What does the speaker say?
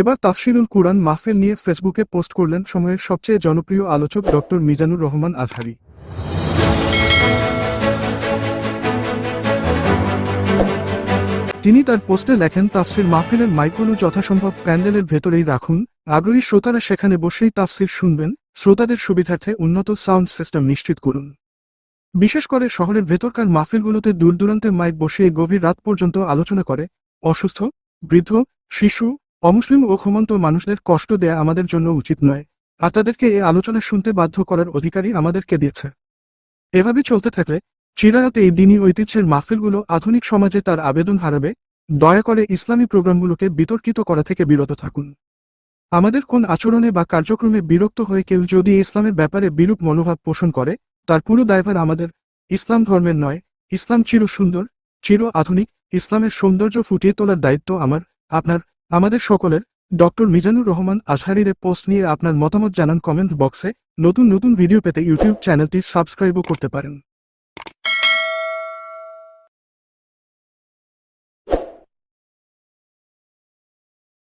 এবার তাফসিরুল কুরআন মাহফিল নিয়ে ফেসবুকে পোস্ট করলেন সময়ের সবচেয়ে জনপ্রিয় আলোচক ডক্টর মিজানুর রহমান আজহারি। তিনি তার পোস্টে লেখেন, তাফসির মাহফিলের মাইকগুলো যথাসম্ভব প্যান্ডেলের ভেতরেই রাখুন। আগ্রহী শ্রোতারা সেখানে বসেই তাফসির শুনবেন। শ্রোতাদের সুবিধার্থে উন্নত সাউন্ড সিস্টেম নিশ্চিত করুন। বিশেষ করে শহরের ভেতরকার মাহফিলগুলোতে দূর দূরান্তে মাইক বসিয়ে গভীর রাত পর্যন্ত আলোচনা করে। অসুস্থ, বৃদ্ধ, শিশু অমুসলিম ও ঘুমন্ত মানুষদের কষ্ট দেয়া আমাদের জন্য উচিত নয়, আর তাদেরকে এ আলোচনা শুনতে বাধ্য করার অধিকারই আমাদেরকে দিয়েছে। এভাবে চলতে থাকলে চিরায়ত এই দিনী ঐতিহ্যের মাহফিলগুলো আধুনিক সমাজে তার আবেদন হারাবে। দয়া করে ইসলামী প্রোগ্রামগুলোকে বিতর্কিত করা থেকে বিরত থাকুন। আমাদের কোন আচরণে বা কার্যক্রমে বিরক্ত হয়ে কেউ যদি ইসলামের ব্যাপারে বিরূপ মনোভাব পোষণ করে, তার পুরো দায়ভার আমাদের। ইসলাম ধর্মের নয়, ইসলাম চির সুন্দর চির আধুনিক, ইসলামের সৌন্দর্য ফুটিয়ে তোলার দায়িত্ব আমার, আপনার। আমাদের সকলের, ডক্টর মিজানুর রহমান আজহারির পোস্ট নিয়ে আপনার মতামত জানান কমেন্ট বক্সে। নতুন নতুন ভিডিও পেতে ইউটিউব চ্যানেলটি সাবস্ক্রাইবও করতে পারেন।